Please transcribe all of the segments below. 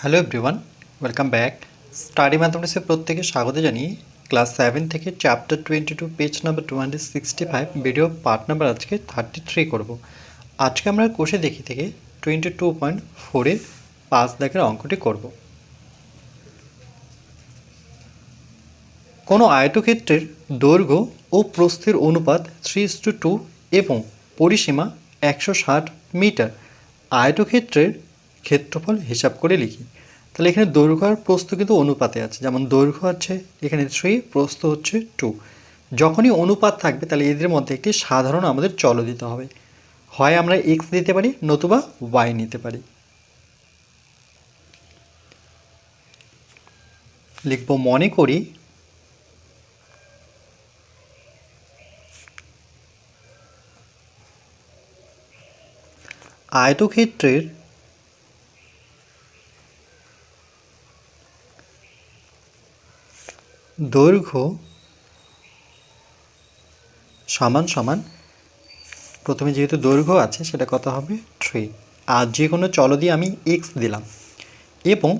Hello everyone, welcome back. Study ম্যাথমেটিক্সে প্রত্যেকে স্বাগত জানিয়ে ক্লাস সেভেন থেকে chapter twenty two page number two hundred sixty five, video part number আজকে thirty three করব। আজকে আমরা কোষে দেখি থেকে টোয়েন্টি টু পয়েন্ট ফোরের পাঁচ দাগের অঙ্কটি করব। কোনো আয়তক্ষেত্রের দৈর্ঘ্য ও প্রস্থের অনুপাত থ্রি টু এবং পরিসীমা একশো ষাট মিটার। আয়তক্ষেত্রের ক্ষেত্রফল হিসাব করে লিখি। তাহলে এখানে দৈর্ঘ্য আর প্রস্থ কিন্তু অনুপাতে আছে। যেমন দৈর্ঘ্য আছে এখানে থ্রি প্রস্থ হচ্ছে টু যখনই অনুপাত থাকবে, তাহলে এদের মধ্যে একটি সাধারণ আমাদের চল দিতে হবে। হয় আমরা এক্স দিতে পারি, নতুবা ওয়াই নিতে পারি। লিখব, মনে করি আয়তক্ষেত্রের দৈর্ঘ্য সমান সমান, প্রথমে যেহেতু দৈর্ঘ্য আছে, সেটা কত হবে? থ্রি আর যে কোনো চল দিয়ে আমি এক্স দিলাম। এবং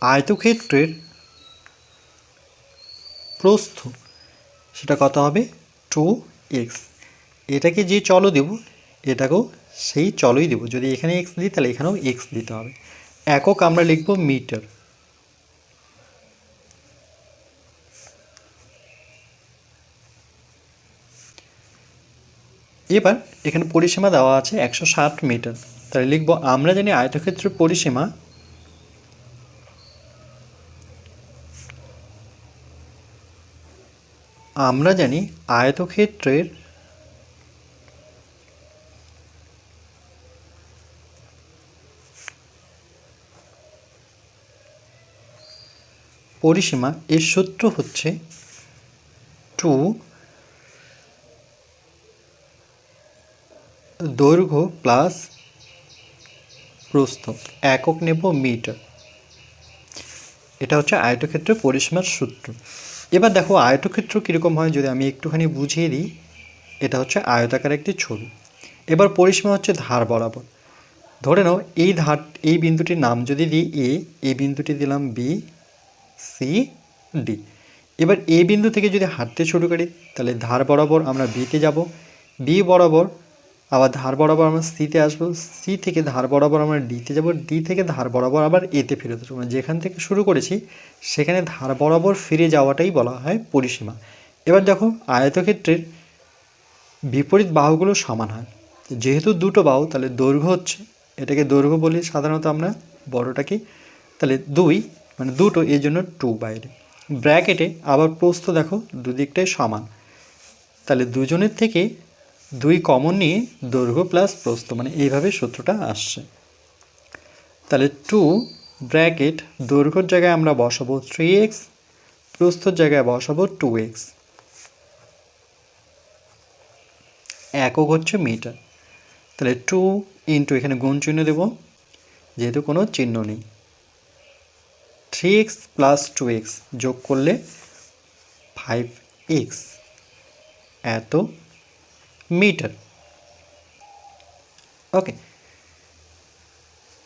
আয়তক্ষেত্রের প্রস্থ, সেটা কত হবে? টু এক্স এটাকে যে চলো দেব, এটাকেও সেই চলই দেব। যদি এখানে এক্স দিই, তাহলে এখানেও এক্স দিতে হবে। একক আমরা লিখব মিটার। এবার এখানে পরিসীমা দেওয়া আছে একশো ষাট মিটার। তাহলে লিখব, আমরা জানি আয়তক্ষেত্রের পরিসীমা আমরা জানি আয়তক্ষেত্রের পরিসীমা, এর সূত্র হচ্ছে টু দৈর্ঘ্য প্লাস প্রস্থ একক নেব মিটার। এটা হচ্ছে আয়তক্ষেত্রের পরিসীমার সূত্র। এবার দেখো আয়তক্ষেত্র কীরকম হয় যদি আমি একটুখানি বুঝিয়ে দিই, এটা হচ্ছে আয়তাকার একটি ছবি। এবার পরিসীমা হচ্ছে ধার বরাবর। ধরে নাও এই ধার, এই বিন্দুটির নাম যদি দিই এ এই বিন্দুটি দিলাম বি সি ডি এবার এ বিন্দু থেকে যদি হাঁটতে শুরু করি, তাহলে ধার বরাবর আমরা বিতে যাব। বি বরাবর আবার ধার বরাবর আমরা সিতে আসব সি থেকে ধার বরাবর আমরা ডিতে যাব ডি থেকে ধার বরাবর আবার এতে ফেরত আসব। মানে যেখান থেকে শুরু করেছি, সেখানে ধার বরাবর ফিরে যাওয়াটাই বলা হয় পরিসীমা। এবার দেখো আয়তক্ষেত্রের বিপরীত বাহুগুলো সমান হয়। যেহেতু দুটো বাহু, তাহলে দৈর্ঘ্য হচ্ছে, এটাকে দৈর্ঘ্য বলি সাধারণত আমরা বড়টাকে তাহলে দুই মানে দুটো, এই জন্য টু বাইরে ব্র্যাকেটে আবার প্রস্থ দেখো, দুদিকটাই সমান। তাহলে দুজনের থেকে দুই কমন নিয়ে দৈর্ঘ্য প্লাস প্রস্থ মানে এইভাবে সূত্রটা আসছে। তাহলে টু ব্র্যাকেট দৈর্ঘ্যর জায়গায় আমরা বসাবো থ্রি এক্স প্রস্থর জায়গায় বসাবো টু এক্স একক হচ্ছে মিটার তাহলে টু ইন্টু এখানে গুণ চিহ্ন দেব, যেহেতু কোনো চিহ্ন নেই। Three x plus two x যোগ করলে ফাইভ এক্স এত মিটার। ওকে।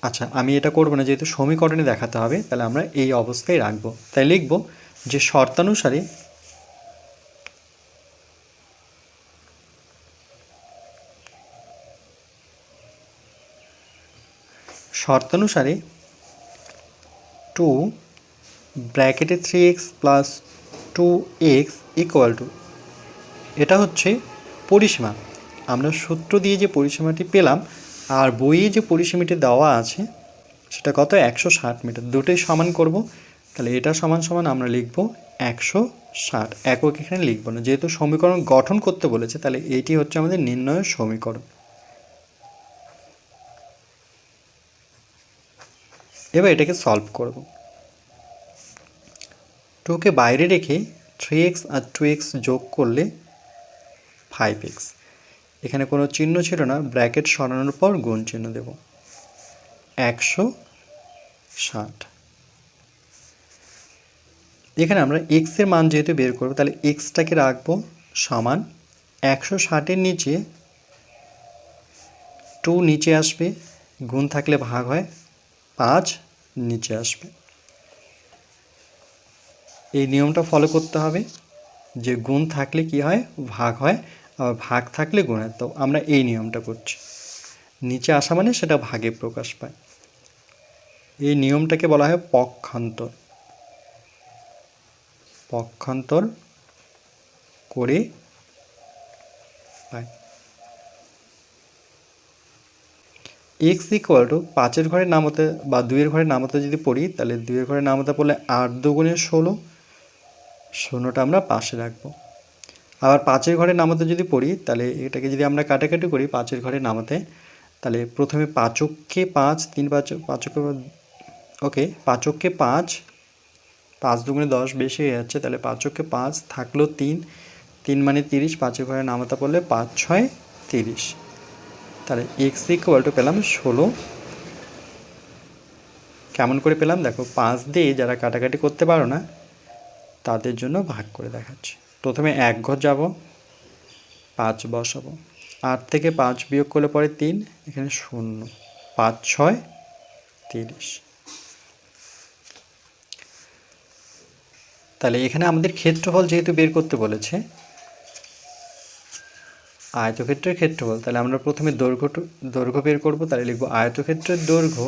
আচ্ছা আমি এটা করব না, যেহেতু সমীকরণে দেখাতে হবে, তাহলে আমরা এই অবস্থায় রাখব। তাই লিখব যে শর্তানুসারে শর্তানুসারে টু ব্র্যাকেটে three x plus two x equal to, এটা হচ্ছে পরিসীমা। আমরা সূত্র দিয়ে যে পরিসীমাটি পেলাম আর বইয়ে যে পরিসীমাটি দেওয়া আছে, সেটা কত? একশো ষাট মিটার। দুটোই সমান করব। তাহলে এটা সমান সমান আমরা লিখব একশো ষাট। একক এখানে লিখব না। যেহেতু সমীকরণ গঠন করতে বলেছে, তাহলে এইটি হচ্ছে আমাদের নির্ণয়ের সমীকরণ। এবার এটাকে সলভ করব। টুকে বাইরে রেখে থ্রি এক্স আর টু এক্স যোগ করলে ফাইভ এক্স এখানে কোনো চিহ্ন ছিল না, ব্র্যাকেট সরানোর পর গুণ চিহ্ন দেব। একশো ষাট। এখানে আমরা এক্সের মান যেহেতু বের করব, তাহলে এক্সটাকে রাখব সমান একশো ষাটের নিচে টু নিচে আসবে, গুণ থাকলে ভাগ হয় পাঁচ নিচে আসবে। এই নিয়মটা ফলো করতে হবে, যে গুণ থাকলে কি হয়? ভাগ হয় ভাগ থাকলে গুণ তো আমরা এই নিয়মটা করছি। নিচে আসা মানে সেটা ভাগে প্রকাশ পায়। এই নিয়মটাকে বলা হয় পক্ষান্তর। পক্ষান্তর করে পায়। এক্স ইকুয়াল টু পাঁচের ঘরের নামতে বা দুইয়ের ঘরের নামতে যদি পড়ি, তাহলে দুইয়ের ঘরের নামতে পড়লে আট দুগুণে ষোলো। ষোলোটা আমরা পাশে রাখব। আবার পাঁচের ঘরের নামাতে যদি পড়ি, তাহলে এটাকে যদি আমরা কাটাকাটি করি, পাঁচের ঘরে নামাতে, তাহলে প্রথমে পাঁচককে পাঁচ, তিন পাঁচ পাঁচকে ওকে, পাঁচককে পাঁচ পাঁচ দুগুণে দশ বেশি হয়ে যাচ্ছে, তাহলে পাঁচককে পাঁচ থাকল তিন তিন মানে তিরিশ, পাঁচের ঘরে নামাতে পড়লে পাঁচ ছয় তিরিশ। তাহলে এক্স ইকুয়াল টু পেলাম ষোলো। কেমন করে পেলাম? দেখো, পাঁচ দিয়ে যারা কাটাকাটি করতে পারো না, তাদের জন্য ভাগ করে দেখাচ্ছি। প্রথমে এক ঘর যাব, পাঁচ বসাবো। আট থেকে পাঁচ বিয়োগ করলে পরে তিন, এখানে শূন্য। পাঁচ, ছয়, তিরিশ। তাহলে এখানে আমাদের ক্ষেত্রফল যেহেতু বের করতে বলেছে, আয়তক্ষেত্রের ক্ষেত্রফল, তাহলে আমরা প্রথমে দৈর্ঘ্য দৈর্ঘ্য বের করব, তাহলে লিখব আয়তক্ষেত্রের দৈর্ঘ্য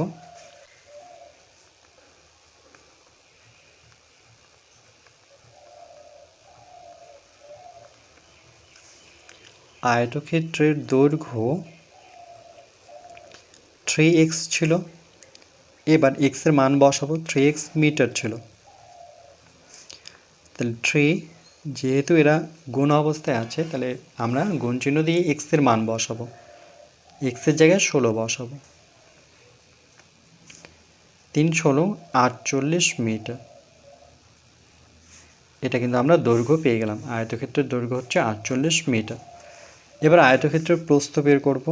আয়তক্ষেত্রের দৈর্ঘ্য থ্রি এক্স ছিল। এবার এক্সের মান বসাবো থ্রি এক্স মিটার ছিল। তাহলে থ্রি যেহেতু এরা গুণ অবস্থায় আছে, তাহলে আমরা গুণ চিহ্ন দিয়ে এক্সের মান বসাবো। এক্সের জায়গায় ষোলো বসাবো। তিন ষোলো, আটচল্লিশ মিটার। এটা কিন্তু আমরা দৈর্ঘ্য পেয়ে গেলাম। আয়তক্ষেত্রের দৈর্ঘ্য হচ্ছে আটচল্লিশ মিটার। এবার আয়তক্ষেত্রের প্রস্থ বের করব।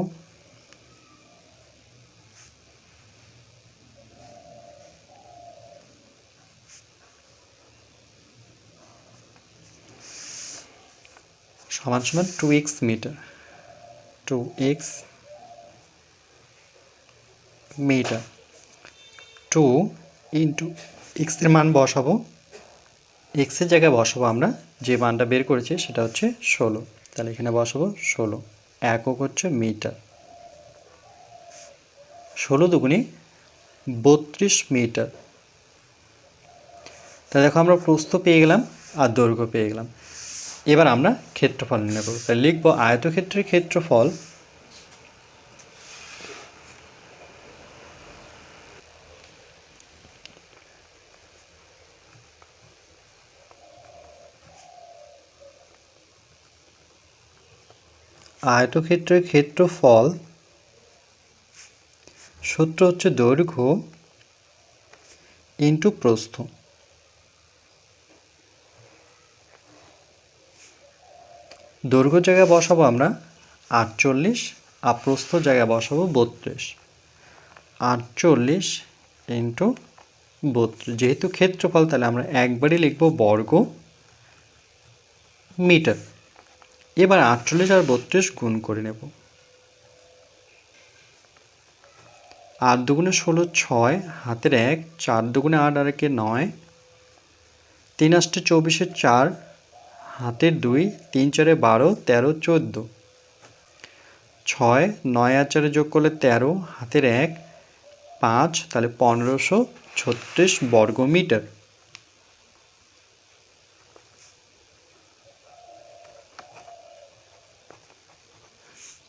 সমান সমান two x metre two x metre two into এক্সের মান বসাবো। এক্সের জায়গায় বসাবো আমরা, যে মানটা বের করেছি সেটা হচ্ছে ষোলো। তাহলে এখানে বসাবো ষোলো। একক হচ্ছে মিটার। ষোলো দুগুনি বত্রিশ মিটার। তা দেখো আমরা প্রস্থ পেয়ে গেলাম আর দৈর্ঘ্য পেয়ে গেলাম। এবার আমরা ক্ষেত্রফল নির্ণয় করব। তাহলে লিখব আয়তক্ষেত্রের ক্ষেত্রফল আয়তক্ষেত্রের ক্ষেত্রফল সূত্র হচ্ছে দৈর্ঘ্য ইন্টু প্রস্থ। দৈর্ঘ্য জায়গায় বসাবো আমরা আটচল্লিশ, আর প্রস্থ জায়গায় বসাবো বত্রিশ। আটচল্লিশ ইন্টু বত্রিশ। যেহেতু ক্ষেত্রফল তাহলে আমরা একবারই লিখব বর্গ মিটার। এবার আটচল্লিশ আর বত্রিশ গুণ করে নেব। আট দুগুণে ষোলো ছয়, হাতের এক, চার দুগুণে আট আর একে নয়, তিন আষ্টে চব্বিশে চার, হাতের দুই, তিন চারে বারো, তেরো চোদ্দ, ছয়, নয় আর চারে যোগ করলে তেরো, হাতের এক, পাঁচ, তাহলে পনেরোশো ছত্রিশ বর্গ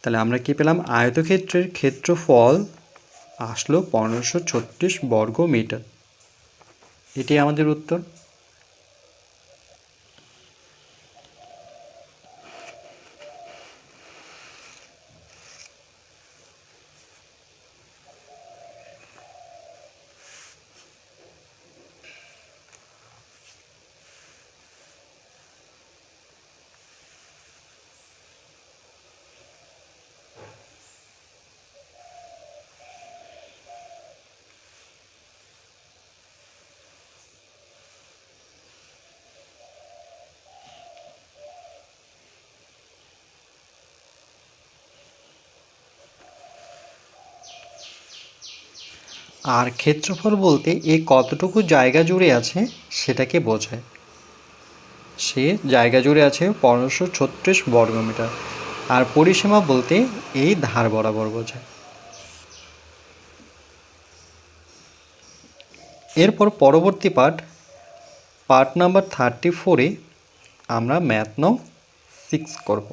তাহলে আমরা কি পেলাম? আয়তক্ষেত্রের ক্ষেত্রফল আসলো পনেরোশো ছত্রিশ বর্গ মিটার এটি আমাদের উত্তর। আর ক্ষেত্রফল বলতে এ কতটুকু জায়গা জুড়ে আছে সেটাকে বোঝায়। সে জায়গা জুড়ে আছে পনেরোশো ছত্রিশ বর্গমিটার। আর পরিসীমা বলতে এই ধার বরাবর বোঝায়। এরপর পরবর্তী পার্ট পার্ট নাম্বার থার্টি ফোরে আমরা ম্যাথ নং সিক্স করব।